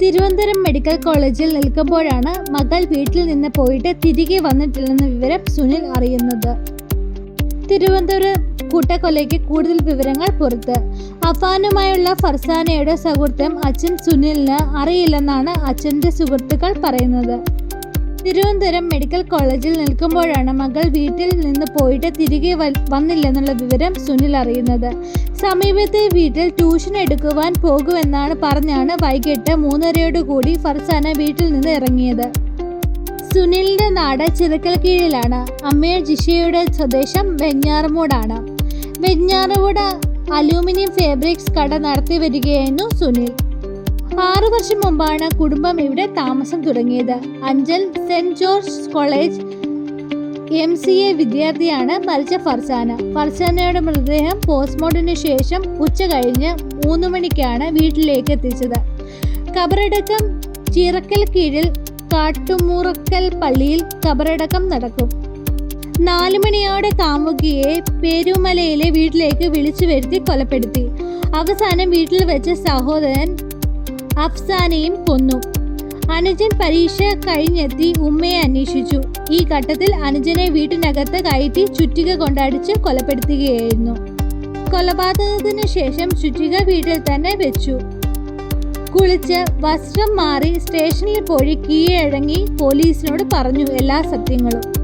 Thiruvananthapuram medical കോളേജിൽ നിൽക്കുമ്പോഴാണ് മകൾ വീട്ടിൽ നിന്ന് പോയിട്ട് തിരികെ വന്നിട്ടില്ലെന്ന വിവരം സുനിൽ അറിയുന്നത്. തിരുവനന്തപുരം കൂട്ടക്കൊലയ്ക്ക് കൂടുതൽ വിവരങ്ങൾ പുറത്ത്. അഫാനുമായുള്ള ഫർസാനയുടെ സൗഹൃദം അച്ഛൻ സുനിലിന് അറിയില്ലെന്നാണ് അച്ഛന്റെ സുഹൃത്തുക്കൾ പറയുന്നത്. തിരുവനന്തപുരം മെഡിക്കൽ കോളേജിൽ നിൽക്കുമ്പോഴാണ് മകൾ വീട്ടിൽ നിന്ന് പോയിട്ട് തിരികെ വന്നില്ലെന്നുള്ള വിവരം സുനിൽ അറിയുന്നത്. സമീപത്തെ വീട്ടിൽ ട്യൂഷൻ എടുക്കുവാൻ പോകുമെന്നാണ് പറഞ്ഞാണ് വൈകിട്ട് മൂന്നരയോട് കൂടി ഫർസാന വീട്ടിൽ നിന്ന് ഇറങ്ങിയത്. സുനിലിന്റെ നാട് ചിറക്കൽ കീഴിലാണ് അമ്മയുടെ ജിഷയുടെ സ്വദേശം വെഞ്ഞാറമൂടാണ്. വെഞ്ഞാറമൂട് അലൂമിനിയം ഫാബ്രിക്സ് കട നടത്തി വരികയായിരുന്നു സുനിൽ. ആറു വർഷം മുമ്പാണ് കുടുംബം ഇവിടെ താമസം തുടങ്ങിയത്. Anchal saint George college M C A വിദ്യാർത്ഥിയാണ് മരിച്ച ഫർസാന. ഫർസാനയുടെ മൃതദേഹം പോസ്റ്റ്മോർട്ടത്തിന് ശേഷം ഉച്ച കഴിഞ്ഞ് മൂന്ന് മണിക്കാണ് വീട്ടിലേക്ക് എത്തിച്ചത്. കബറടക്കം ചിറക്കൽ കീഴിൽ കാട്ടുമുറക്കൽ പള്ളിയിൽ കബറടക്കം നടക്കും. നാലു മണിയോടെ കാമുകിയെ പേരുമലയിലെ വീട്ടിലേക്ക് വിളിച്ചു വരുത്തി കൊലപ്പെടുത്തി. അവസാനം വീട്ടിൽ വെച്ച് സഹോദരൻ അഫ്സാനെയും കൊന്നു. അനുജൻ പരീക്ഷ കഴിഞ്ഞെത്തി ഉമ്മയെ അന്വേഷിച്ചു. ഈ ഘട്ടത്തിൽ അനുജനെ വീട്ടിനകത്ത് കയറ്റി ചുറ്റിക കൊണ്ടടിച്ച് കൊലപ്പെടുത്തുകയായിരുന്നു. കൊലപാതകത്തിന് ശേഷം ചുറ്റിക വീട്ടിൽ തന്നെ വെച്ചു. കുളിച്ച് വസ്ത്രം മാറി സ്റ്റേഷനിൽ പോയി കീഴടങ്ങി പോലീസിനോട് പറഞ്ഞു എല്ലാ സത്യങ്ങളും.